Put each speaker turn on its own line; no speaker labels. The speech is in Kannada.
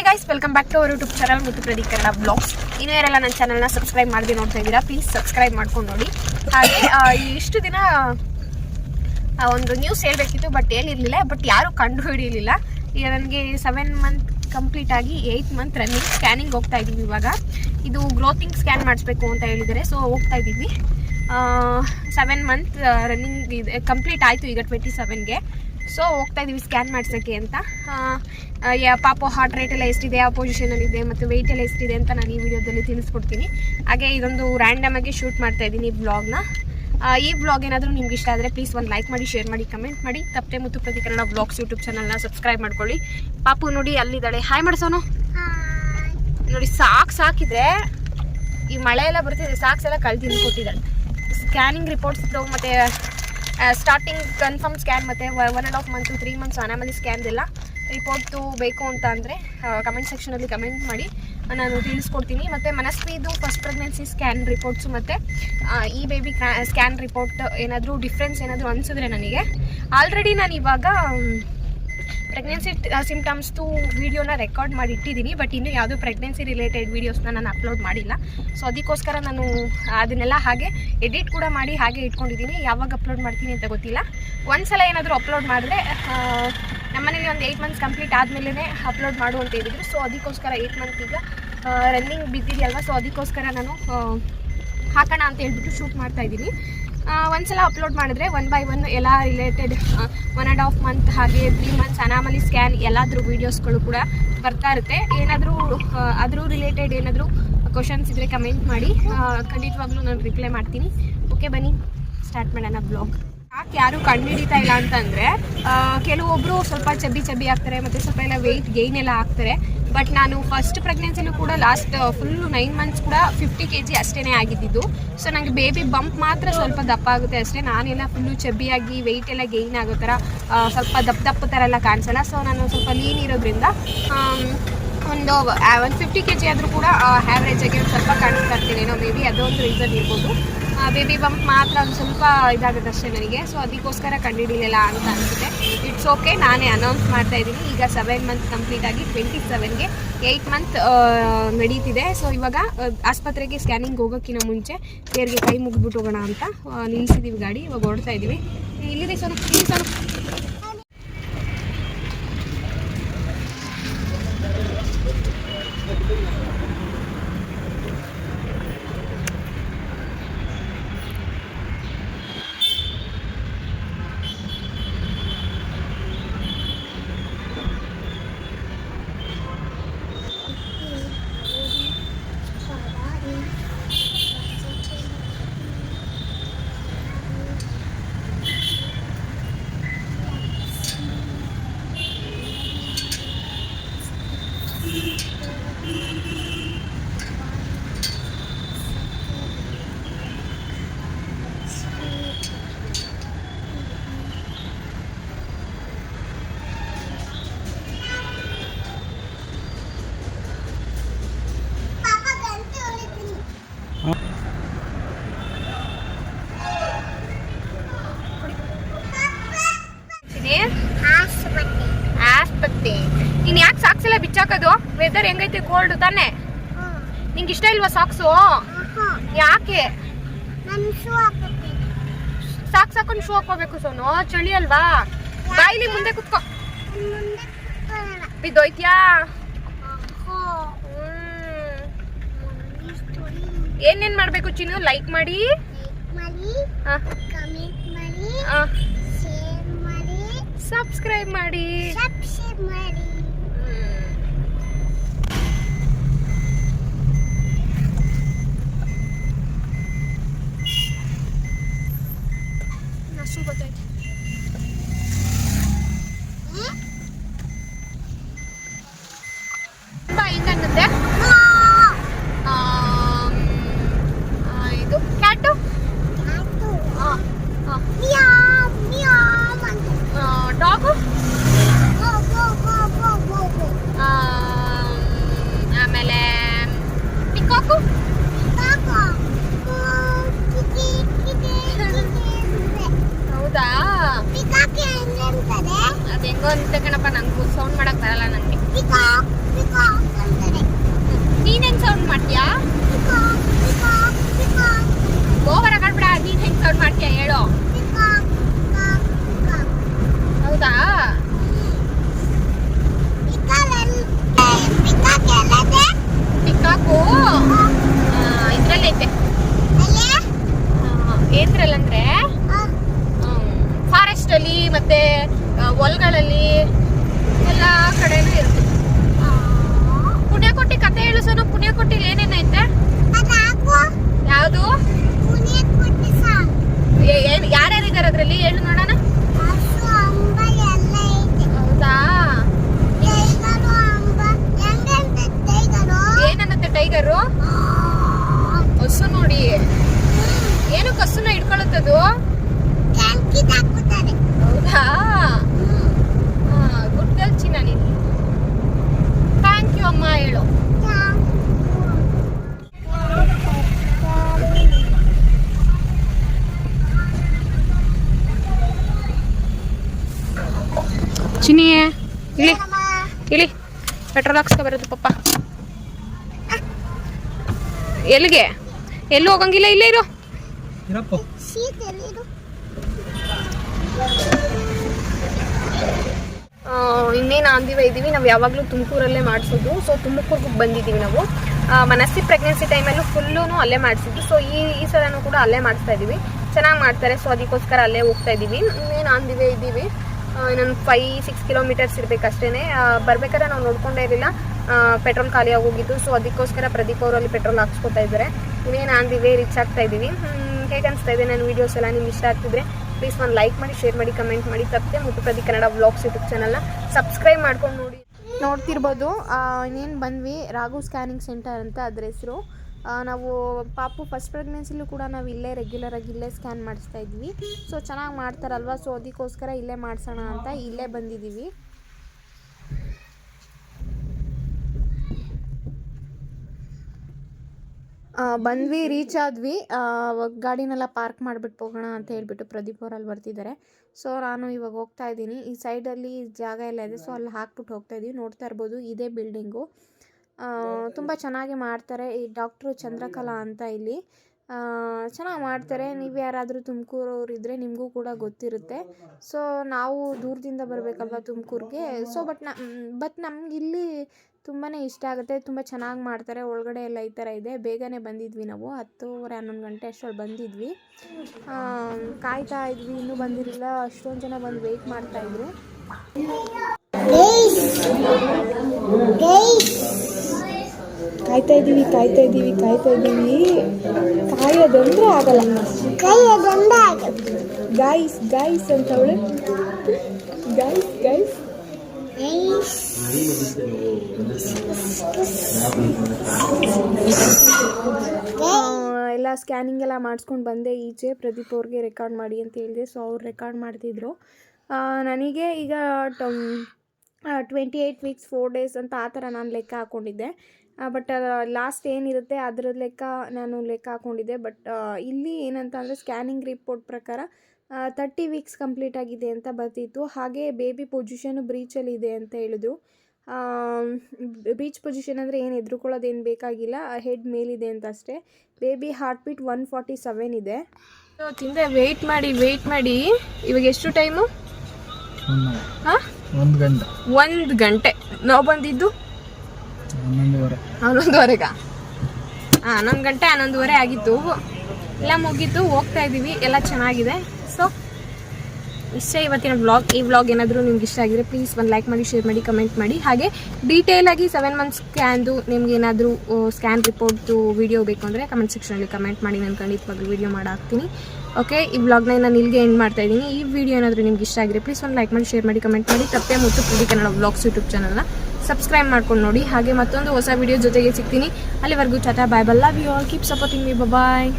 Hi guys welcome back to our YouTube channel ಮತ್ತು ಪ್ರದೀಪ್ ಕನ್ನಡ ಬ್ಲಾಗ್ಸ್ ಇನ್ನೂ ಯಾರೆಲ್ಲ ನನ್ನ ಚಾನಲ್ನ ಸಬ್ಸ್ಕ್ರೈಬ್ ಮಾಡಿ ನೋಡ್ತಾ ಇದ್ದೀರಾ ಪ್ಲೀಸ್ ಸಬ್ಸ್ಕ್ರೈಬ್ ಮಾಡ್ಕೊಂಡು ನೋಡಿ. ಹಾಗೆ ಇಷ್ಟು ದಿನ ಒಂದು ನ್ಯೂಸ್ ಹೇಳಬೇಕಿತ್ತು ಬಟ್ ಹೇಳಿರಲಿಲ್ಲ ಬಟ್ ಯಾರೂ ಕಂಡು ಹಿಡಿಯಲಿಲ್ಲ ಈಗ ನನಗೆ ಸೆವೆನ್ ಮಂತ್ ಕಂಪ್ಲೀಟ್ ಆಗಿ ಏಯ್ಟ್ ಮಂತ್ ರನ್ನಿಂಗ್ ಸ್ಕ್ಯಾನಿಂಗ್ ಹೋಗ್ತಾ ಇದ್ದೀವಿ ಇವಾಗ. ಇದು ಗ್ರೋತಿಂಗ್ ಸ್ಕ್ಯಾನ್ ಮಾಡಿಸ್ಬೇಕು ಅಂತ ಹೇಳಿದರೆ ಸೊ ಹೋಗ್ತಾ ಇದ್ದೀವಿ. ಸೆವೆನ್ ಮಂತ್ ರನ್ನಿಂಗ್ ಇದೆ ಕಂಪ್ಲೀಟ್ ಆಯಿತು ಈಗ ಟ್ವೆಂಟಿ ಸೆವೆನ್ಗೆ ಸೊ ಹೋಗ್ತಾ ಇದ್ದೀವಿ ಸ್ಕ್ಯಾನ್ ಮಾಡ್ಸೋಕ್ಕೆ ಅಂತ. ಪಾಪ ಹಾರ್ಟ್ ರೇಟ್ ಎಲ್ಲ ಎಷ್ಟಿದೆ ಯಾವ ಪೊಸಿಷನಲ್ಲಿ ಇದೆ ಮತ್ತು ವೆಯ್ಟ್ ಎಲ್ಲ ಎಷ್ಟಿದೆ ಅಂತ ನಾನು ಈ ವಿಡಿಯೋದಲ್ಲಿ ತಿಳಿಸ್ಕೊಡ್ತೀನಿ. ಹಾಗೆ ಇದೊಂದು ರ್ಯಾಂಡಮ್ ಆಗಿ ಶೂಟ್ ಮಾಡ್ತಾ ಇದ್ದೀನಿ ಈ ಬ್ಲಾಗ್ನ ಈ ಬ್ಲಾಗ್ ಏನಾದರೂ ನಿಮ್ಗೆ ಇಷ್ಟ ಆದರೆ ಪ್ಲೀಸ್ ಒಂದು ಲೈಕ್ ಮಾಡಿ ಶೇರ್ ಮಾಡಿ ಕಮೆಂಟ್ ಮಾಡಿ. ತಪ್ಪೆ ಮತ್ತು ಪ್ರತಿ ಕನ್ನಡ ಬ್ಲಾಗ್ಸ್ ಯೂಟ್ಯೂಬ್ ಚಾನಲ್ನ ಸಬ್ಸ್ಕ್ರೈಬ್ ಮಾಡ್ಕೊಳ್ಳಿ. ಪಾಪು ನೋಡಿ ಅಲ್ಲಿದ್ದಾಳೆ. ಹಾಯ್ ಮಾಡಿಸೋನು. ನೋಡಿ ಸಾಕು ಸಾಕಿದ್ರೆ ಈ ಮಳೆ ಎಲ್ಲ ಬರ್ತಿದೆ ಸಾಕ್ಸ್ ಎಲ್ಲ ಕಳ್ದು ಕೊಟ್ಟಿದ್ದಾಳೆ ಸ್ಕ್ಯಾನಿಂಗ್ ರಿಪೋರ್ಟ್ಸ್ ಮತ್ತು ಸ್ಟಾರ್ಟಿಂಗ್ ಕನ್ಫರ್ಮ್ ಸ್ಕ್ಯಾನ್ ಮತ್ತು one and half month three months anomaly ಸ್ಕ್ಯಾನ್ದೆಲ್ಲ report ಬೇಕು ಅಂತ ಅಂದರೆ ಕಮೆಂಟ್ ಸೆಕ್ಷನಲ್ಲಿ ಕಮೆಂಟ್ ಮಾಡಿ ನಾನು ತಿಳಿಸ್ಕೊಡ್ತೀನಿ. ಮತ್ತು ಮನಸ್ವಿದು ಫಸ್ಟ್ ಪ್ರೆಗ್ನೆನ್ಸಿ ಸ್ಕ್ಯಾನ್ ರಿಪೋರ್ಟ್ಸು ಮತ್ತು ಈ ಬೇಬಿ ಸ್ಕ್ಯಾನ್ ರಿಪೋರ್ಟ್ ಏನಾದರೂ ಡಿಫ್ರೆನ್ಸ್ ಏನಾದರೂ ಅನಿಸಿದ್ರೆ ನನಗೆ. ಆಲ್ರೆಡಿ ನಾನು ಇವಾಗ ಪ್ರೆಗ್ನೆನ್ಸಿ ಸಿಮ್ಟಮ್ಸ್ದು ವೀಡಿಯೋನ ರೆಕಾರ್ಡ್ ಮಾಡಿ ಇಟ್ಟಿದ್ದೀನಿ. ಬಟ್ ಇನ್ನೂ ಯಾವುದೂ ಪ್ರೆಗ್ನೆನ್ಸಿ ರಿಲೇಟೆಡ್ ವೀಡಿಯೋಸ್ನ ನಾನು ಅಪ್ಲೋಡ್ ಮಾಡಿಲ್ಲ. ಸೊ ಅದಕ್ಕೋಸ್ಕರ ನಾನು ಅದನ್ನೆಲ್ಲ ಹಾಗೆ ಎಡಿಟ್ ಕೂಡ ಮಾಡಿ ಹಾಗೆ ಇಟ್ಕೊಂಡಿದ್ದೀನಿ. ಯಾವಾಗ ಅಪ್ಲೋಡ್ ಮಾಡ್ತೀನಿ ಅಂತ ಗೊತ್ತಿಲ್ಲ. ಒಂದ್ಸಲ ಏನಾದರೂ ಅಪ್ಲೋಡ್ ಮಾಡಿದ್ರೆ ನಮ್ಮನೇಲಿ ಒಂದು ಏಯ್ಟ್ ಮಂತ್ಸ್ ಕಂಪ್ಲೀಟ್ ಆದಮೇಲೆ ಅಪ್ಲೋಡ್ ಮಾಡು ಅಂತ ಹೇಳಿದ್ರು. ಸೊ ಅದಕ್ಕೋಸ್ಕರ ಏಯ್ಟ್ ಮಂತ್ ಈಗ ರನ್ನಿಂಗ್ ಬಿದ್ದಿದೆಯಲ್ವ? ಸೊ ಅದಕ್ಕೋಸ್ಕರ ನಾನು ಹಾಕೋಣ ಅಂತ ಹೇಳ್ಬಿಟ್ಟು ಶೂಟ್ ಮಾಡ್ತಾ ಇದ್ದೀನಿ. ಒಂದ್ಸಲ ಅಪ್ಲೋಡ್ ಮಾಡಿದ್ರೆ ಒನ್ ಬೈ ಒನ್ ಎಲ್ಲ related one and half month ಹಾಗೆ ತ್ರೀ ಮಂತ್ಸ್ ಅನಾಮಲಿ ಸ್ಕ್ಯಾನ್ ಎಲ್ಲಾದರೂ ವೀಡಿಯೋಸ್ಗಳು ಕೂಡ ಬರ್ತಾ ಇರುತ್ತೆ. ಏನಾದರೂ ಅದ್ರ ರಿಲೇಟೆಡ್ ಏನಾದರೂ ಕ್ವಶನ್ಸ್ ಇದ್ದರೆ ಕಮೆಂಟ್ ಮಾಡಿ. ಖಂಡಿತವಾಗ್ಲೂ ನಾನು ರಿಪ್ಲೈ ಮಾಡ್ತೀನಿ. ಓಕೆ ಬನ್ನಿ. ಸ್ಟಾರ್ಟ್ ಮಾಡೋಣ ಬ್ಲಾಗ್ ಯಾಕೆ ಯಾರು ಕಂಡುಹಿಡಿತಾ ಇಲ್ಲ ಅಂತಂದರೆ ಕೆಲವೊಬ್ಬರು ಸ್ವಲ್ಪ ಚಬ್ಬಿ ಚಬ್ಬಿ ಆಗ್ತಾರೆ, ಮತ್ತು ಸ್ವಲ್ಪ ಎಲ್ಲ ವೆಯ್ಟ್ ಗೈನ್ ಎಲ್ಲ ಆಗ್ತಾರೆ. ಬಟ್ ನಾನು ಫಸ್ಟ್ ಪ್ರೆಗ್ನೆನ್ಸಿನೂ ಕೂಡ ಲಾಸ್ಟ್ ಫುಲ್ಲು ನೈನ್ ಮಂತ್ಸ್ ಕೂಡ ಫಿಫ್ಟಿ ಕೆ ಜಿ ಅಷ್ಟೇ ಆಗಿದ್ದಿದ್ದು ಸೊ ನನಗೆ ಬೇಬಿ ಬಂಪ್ ಮಾತ್ರ ಸ್ವಲ್ಪ ದಪ್ಪ ಆಗುತ್ತೆ ಅಷ್ಟೇ. ನಾನೆಲ್ಲ ಫುಲ್ಲು ಚಬ್ಬಿಯಾಗಿ ವೆಯ್ಟ್ ಎಲ್ಲ ಗೈನ್ ಆಗೋ ಥರ ಸ್ವಲ್ಪ ದಪ್ಪ ದಪ್ಪ ಥರ ಎಲ್ಲ ಕಾಣಿಸಲ್ಲ. ಸೊ ನಾನು ಸ್ವಲ್ಪ ಲೀನ್ ಇರೋದ್ರಿಂದ ಒಂದು ಒಂದು ಫಿಫ್ಟಿ ಕೆ ಜಿ ಆದರೂ ಕೂಡ ಆ್ಯಾವ್ರೇಜ್ ಆಗಿ ಒಂದು ಸ್ವಲ್ಪ ಕಾಣಿಸ್ತಾ ಇರ್ತೀನೇನೋ ಮೇ ಬಿ ಅದೊಂದು ರೀಸನ್ ಇರ್ಬೋದು. ಬೇಬಿ ಬಂಪ್ ಮಾತ್ರ ಒಂದು ಸ್ವಲ್ಪ ಇದಾಗುತ್ತೆ ಅಷ್ಟೇ ನನಗೆ. ಸೊ ಅದಕ್ಕೋಸ್ಕರ ಕಂಡುಹಿಡಿಯಲಿಲ್ಲ ಅಂತ ಅನಿಸುತ್ತೆ. ಇಟ್ಸ್ ಓಕೆ ನಾನೇ ಅನೌನ್ಸ್ ಮಾಡ್ತಾ ಇದ್ದೀನಿ. ಈಗ ಸೆವೆನ್ ಮಂತ್ ಕಂಪ್ಲೀಟ್ ಆಗಿ ಟ್ವೆಂಟಿ ಸೆವೆನ್ಗೆ ಏಯ್ಟ್ ಮಂತ್ ನಡೀತಿದೆ. ಸೊ ಇವಾಗ ಆಸ್ಪತ್ರೆಗೆ ಸ್ಕ್ಯಾನಿಂಗ್ ಹೋಗೋಕ್ಕಿಂತ ಮುಂಚೆ ತೇರಿಗೆ ಕೈ ಮುಗಿದ್ಬಿಟ್ಟು ಹೋಗೋಣ ಅಂತ ನಿಲ್ಲಿಸಿದ್ದೀವಿ ಗಾಡಿ. ಇವಾಗ ಓಡ್ತಾ ಇದ್ದೀವಿ ಇಲ್ಲಿದೆ ಸ್ವಲ್ಪ ಸ್ವಲ್ಪ ಸೋನು. ಆಸ್ಪತ್ರೆ ನೀನ್ ಯಾಕೆ ಸಾಕ್ಸ್ ಎಲ್ಲ ಬಿಚ್ಚಾಕೋದು? ವೆದರ್ ಹೆಂಗೈತೆ ಕೋಲ್ಡ್ ತಾನೆ? ನಿಂಗೆ ಇಷ್ಟ ಇಲ್ವಾ ಸಾಕ್ಸು ಯಾಕೆ? ಸಾಕ್ಸ್ ಹಾಕೊಂಡು ಶೂ ಹಾಕೋಬೇಕು ಸೋನು ಚಳಿ ಅಲ್ವಾ? ಬಾಯಿಲಿ ಮುಂದೆ ಕುತ್ಕೋ. ಬಿದ್ದೋಯ್ತ್ಯಾ. ಏನೇನ್ ಮಾಡ್ಬೇಕು ಚಿನ್ನು? ಲೈಕ್ ಮಾಡಿ? ಆ, ಮಾಡಿ. ಸಬ್ಸ್ಕ್ರೈಬ್ ಮಾಡಿ. ಹಸು ಗೊತ್ತಾಯ್ತು ಹೌದಾ? ಅದ ಹೆಂಗೋ ಅಂತ ಕಣಪ್ಪ ನಂಗೂ ಸೌಂಡ್ ಮಾಡಕ್ ಬರಲ್ಲ ನಂಗೆ. ನೀನೇನ್ ಸೌಂಡ್ ಮಾಡ್ತೀಯಾ? ಫಾರೆಸ್ಟ್ ಅಲ್ಲಿ ಮತ್ತೆ ಹೊಲ್ಗಳಲ್ಲಿ ಎಲ್ಲ ಕಡೆನೂ ಇರುತ್ತೆ. ಪುಣ್ಯಕೋಟಿ ಕತೆ ಹೇಳು ಸೋನು. ಪುಣ್ಯಕೋಟಿಲಿ ಏನೇನೈತೆ ಯಾವುದು? ಯಾರು ಯಾರ್ಯಾರಿದ್ದಾರೆ ಅದ್ರಲ್ಲಿ? ಹೇಳು ನೋಡೋಣ ಹೌದಾ ಏನನ್ನತ್ತೆ ಟೈಗರು ಹಸು ನೋಡಿ ಏನು ಕಸುನ ಇಟ್ಕೊಳ್ಳುತ್ತದು ಹೌದಾ ಗುಡ್ ಗರ್ಲ್ ಚಿನ್ನ ನೀನು ಥ್ಯಾಂಕ್ ಯು ಅಮ್ಮ ಹೇಳು ಚಿನಿಯೇ ಇಳಿ ಇಳಿ ಪೆಟ್ರೋಲ್ ಹಾಕ್ಸ್ಕೊ ಬರೋದು ಪಪ್ಪ ಎಲ್ಲಿಗೆ? ಎಲ್ಲೂ ಹೋಗಂಗಿಲ್ಲ ಇಲ್ಲೇ ಇರು. ಇನ್ನೇನು ಆಂದಿವ ಇದ್ದೀವಿ ನಾವು ಯಾವಾಗಲೂ ತುಮಕೂರಲ್ಲೇ ಮಾಡಿಸೋದು. ಸೊ ತುಮಕೂರ್ಗೆ ಬಂದಿದ್ದೀವಿ ನಾವು. ಮನಸ್ಸಿ ಪ್ರೆಗ್ನೆನ್ಸಿ ಟೈಮಲ್ಲೂ ಫುಲ್ಲೂ ಅಲ್ಲೇ ಮಾಡಿಸಿದ್ವಿ ಸೊ ಈ ಈ ಸಲನೂ ಕೂಡ ಅಲ್ಲೇ ಮಾಡಿಸ್ತಾ ಇದ್ದೀವಿ ಚೆನ್ನಾಗಿ ಮಾಡ್ತಾರೆ. ಸೊ ಅದಕ್ಕೋಸ್ಕರ ಅಲ್ಲೇ ಹೋಗ್ತಾ ಇದ್ದೀವಿ ಇನ್ನೇನು ಆಂದಿವೆ ಇದ್ದೀವಿ ಇನ್ನೊಂದು ಫೈವ್ ಸಿಕ್ಸ್ ಕಿಲೋಮೀಟರ್ಸ್ ಇರಬೇಕಷ್ಟೇ ಬರ್ಬೇಕಾದ್ರೆ ನಾವು ನೋಡ್ಕೊಂಡೇ ಇರಲಿಲ್ಲ. ಪೆಟ್ರೋಲ್ ಖಾಲಿ ಆಗೋಗಿತ್ತು ಸೊ ಅದಕ್ಕೋಸ್ಕರ ಪ್ರದೀಪ್ ಅವರಲ್ಲಿ ಪೆಟ್ರೋಲ್ ಹಾಕ್ಸ್ಕೊತಾ ಇದ್ದಾರೆ. ಇನ್ನೇನು ಆಂದಿವೆ ರೀಚ್ ಆಗ್ತಾ ಇದ್ದೀವಿ ಹೇಗೆ ಅನಿಸ್ತಾ ಇದೆ ನನ್ನ ವೀಡಿಯೋಸ್ ಎಲ್ಲ ನಿಮ್ಗೆ ಇಷ್ಟ ಆಗ್ತಿದ್ರೆ ಪ್ಲೀಸ್ ಒಂದು ಲೈಕ್ ಮಾಡಿ ಶೇರ್ ಮಾಡಿ ಕಮೆಂಟ್ ಮಾಡಿ. ತಪ್ಪದೆ ಮತ್ತು ಪ್ರತಿ ಕನ್ನಡ ವ್ಲಾಗ್ಸ್ ಯೂಟ್ಯೂಬ್ ಚಾನಲ್ನ ಸಬ್ಸ್ಕ್ರೈಬ್ ಮಾಡ್ಕೊಂಡು ನೋಡಿ. ನೋಡ್ತಿರ್ಬೋದು. ಇನ್ನೇನು ಬಂದ್ವಿ? ರಾಘು ಸ್ಕ್ಯಾನಿಂಗ್ ಸೆಂಟರ್ ಅಂತ ಅದ್ರ ಹೆಸರು. ನಾವು ಪಾಪು ಫಸ್ಟ್ ಪ್ರೆಗ್ನೆನ್ಸಿಲೂ ಕೂಡ ನಾವು ಇಲ್ಲೇ ರೆಗ್ಯುಲರ್ ಆಗಿ ಇಲ್ಲೇ ಸ್ಕ್ಯಾನ್ ಮಾಡಿಸ್ತಾ ಇದ್ವಿ. ಸೊ ಚೆನ್ನಾಗಿ ಮಾಡ್ತಾರಲ್ವ? ಸೊ ಅದಕ್ಕೋಸ್ಕರ ಇಲ್ಲೇ ಮಾಡಿಸೋಣ ಅಂತ ಇಲ್ಲೇ ಬಂದಿದ್ದೀವಿ ಬಂದ್ವಿ ರೀಚ್ ಆದ್ವಿ. ಗಾಡಿನೆಲ್ಲ ಪಾರ್ಕ್ ಮಾಡಿಬಿಟ್ಟು ಹೋಗೋಣ ಅಂತ ಹೇಳ್ಬಿಟ್ಟು ಪ್ರದೀಪ್ ಅವರಲ್ಲಿ ಬರ್ತಿದ್ದಾರೆ ಸೊ ನಾನು ಇವಾಗ ಹೋಗ್ತಾ ಇದ್ದೀನಿ. ಈ ಸೈಡಲ್ಲಿ ಜಾಗ ಎಲ್ಲ ಇದೆ. ಸೊ ಅಲ್ಲಿ ಹಾಕ್ಬಿಟ್ಟು ಹೋಗ್ತಾ ಇದ್ದೀವಿ ನೋಡ್ತಾ ಇರ್ಬೋದು. ಇದೇ ಬಿಲ್ಡಿಂಗು ತುಂಬ ಚೆನ್ನಾಗಿ ಮಾಡ್ತಾರೆ ಈ ಡಾಕ್ಟ್ರು ಚಂದ್ರಕಲಾ ಅಂತ ಇಲ್ಲಿ. ಚೆನ್ನಾಗಿ ಮಾಡ್ತಾರೆ. ನೀವು ಯಾರಾದರೂ ತುಮಕೂರವ್ರು ಇದ್ದರೆ ನಿಮಗೂ ಕೂಡ ಗೊತ್ತಿರುತ್ತೆ. ಸೊ ನಾವು ದೂರದಿಂದ ಬರಬೇಕಲ್ವ ತುಮಕೂರಿಗೆ? ಸೊ ಬಟ್ನ ಬಟ್ ನಮ್ಗೆ ಇಲ್ಲಿ ತುಂಬಾ ಇಷ್ಟ ಆಗುತ್ತೆ. ತುಂಬ ಚೆನ್ನಾಗಿ ಮಾಡ್ತಾರೆ. ಒಳಗಡೆ ಎಲ್ಲ ಈ ಥರ ಇದೆ. ಬೇಗನೆ ಬಂದಿದ್ವಿ ನಾವು. ಹತ್ತೂವರೆ, ಹನ್ನೊಂದು ಗಂಟೆ ಅಷ್ಟರಲ್ಲಿ ಬಂದಿದ್ವಿ. ಕಾಯ್ತಾ ಇದ್ವಿ. ಇನ್ನೂ ಬಂದಿರಲಿಲ್ಲ. ಅಷ್ಟೊಂದು ಜನ ಬಂದು ವೆಯ್ಟ್ ಮಾಡ್ತಾಯಿದ್ರು ಕಾಯ್ತಾ ಇದ್ದೀವಿ ಕಾಯ್ತಾ ಇದ್ದೀವಿ ಕಾಯ್ತಾ ಇದ್ದೀವಿ ಕಾಯೋದಂದ್ರೆ ಆಗಲ್ಲ. ಗಾಯ್ಸ್ ಗಾಯ್ಸ್ ಅಂತ ಅವಳು ಗಾಯ್ಸ್ ಗಾಯ್ಸ್ ಎಲ್ಲ ಸ್ಕ್ಯಾನಿಂಗ್ ಎಲ್ಲ ಮಾಡಿಸ್ಕೊಂಡು ಬಂದೆ ಈಚೆ. ಪ್ರದೀಪ್ ಅವ್ರಿಗೆ ರೆಕಾರ್ಡ್ ಮಾಡಿ ಅಂತ ಹೇಳಿದೆ. ಸೊ ಅವ್ರು ರೆಕಾರ್ಡ್ ಮಾಡ್ತಿದ್ರು. ನನಗೆ ಈಗ twenty eight weeks four days ಅಂತ ಆ ಥರ ನಾನು ಲೆಕ್ಕ ಹಾಕ್ಕೊಂಡಿದ್ದೆ. ಬಟ್ ಲಾಸ್ಟ್ ಏನಿರುತ್ತೆ ಅದರ ಲೆಕ್ಕ ನಾನು ಲೆಕ್ಕ ಹಾಕ್ಕೊಂಡಿದ್ದೆ. ಬಟ್ ಇಲ್ಲಿ ಏನಂತ ಅಂದರೆ ಸ್ಕ್ಯಾನಿಂಗ್ ರಿಪೋರ್ಟ್ ಪ್ರಕಾರ ತರ್ಟಿ ವೀಕ್ಸ್ ಕಂಪ್ಲೀಟ್ ಆಗಿದೆ ಅಂತ ಬರ್ತಿತ್ತು. ಹಾಗೆ ಬೇಬಿ ಪೊಸಿಷನು ಬ್ರೀಚಲ್ಲಿ ಇದೆ ಅಂತ ಹೇಳಿದ್ರು. ಬೀಚ್ ಪೊಸಿಷನ್ ಅಂದರೆ ಏನು ಎದುರುಕೊಳ್ಳೋದೇನು ಬೇಕಾಗಿಲ್ಲ. ಹೆಡ್ ಮೇಲಿದೆ ಅಂತ ಅಷ್ಟೇ. Baby heart beat one forty seven ಇದೆ ತಿಂದೆ ವೆಯ್ಟ್ ಮಾಡಿ ವೆಯ್ಟ್ ಮಾಡಿ. ಇವಾಗ ಎಷ್ಟು ಟೈಮು ಹಾಂ?
ಒಂದು ಗಂಟೆ.
ಒಂದು ಗಂಟೆ. ನಾವು ಬಂದಿದ್ದು?
ಹನ್ನೊಂದುವರೆ.
ಹನ್ನೊಂದುವರೆಗ? ಹಾಂ ಹನ್ನೊಂದು ಗಂಟೆ ಹನ್ನೊಂದುವರೆ ಆಗಿತ್ತು. ಎಲ್ಲ ಮುಗೀತು ಹೋಗ್ತಾ ಇದ್ದೀವಿ. ಎಲ್ಲ ಚೆನ್ನಾಗಿದೆ. ಸೊ ಇಷ್ಟೇ ಇವತ್ತಿನ ವ್ಲಾಗ್ ಈ ವ್ಲಾಗ್ ಏನಾದರೂ ನಿಮ್ಗೆ ಇಷ್ಟ ಆಗಿದ್ರೆ ಪ್ಲೀಸ್ ಒಂದು ಲೈಕ್ ಮಾಡಿ ಶೇರ್ ಮಾಡಿ ಕಮೆಂಟ್ ಮಾಡಿ. ಹಾಗೆ ಡೀಟೇಲ್ ಆಗಿ ಸೆವೆನ್ ಮಂತ್ಸ್ ಸ್ಕ್ಯಾನ್ದು ನಿಮ್ಗೆ ಏನಾದರೂ ಸ್ಕ್ಯಾನ್ ರಿಪೋರ್ಟ್ದು ವಿಡಿಯೋ ಬೇಕು ಅಂದರೆ ಕಮೆಂಟ್ ಸೆಕ್ಷನಲ್ಲಿ ಕಮೆಂಟ್ ಮಾಡಿ. ನಾನು ಖಂಡಿತವಾಗ್ಲೂ ವಿಡಿಯೋ ಮಾಡಾಕ್ತೀನಿ. ಓಕೆ ಈ ವ್ಲಾಗ್ನ ನಾನು ಇಲ್ಲಿಗೆ ಎಂಡ್ ಮಾಡ್ತಾ ಇದ್ದೀನಿ. ಈ ವಿಡಿಯೋ ಏನಾದರೂ ನಿಮ್ಗೆ ಇಷ್ಟ ಆಗಿದ್ರೆ ಪ್ಲೀಸ್ ಒಂದು ಲೈಕ್ ಮಾಡಿ ಶೇರ್ ಮಾಡಿ ಕಮೆಂಟ್ ಮಾಡಿ. ತಪ್ಪೇ ಮತ್ತು ಪುಡಿ ಕನ್ನಡ ವ್ಲಾಗ್ಸ್ ಯೂಟ್ಯೂಬ್ ಚಾನಲ್ನ ಸಬ್ಸ್ಕ್ರೈಬ್ ಮಾಡ್ಕೊಂಡು ನೋಡಿ. ಹಾಗೆ ಮತ್ತೊಂದು ಹೊಸ ವಿಡಿಯೋ ಜೊತೆಗೆ ಸಿಗ್ತೀನಿ. ಅಲ್ಲಿವರೆಗೂ ಟಾಟಾ ಬಾಯ್ ಬಲ್ಲ you all keep supporting me bye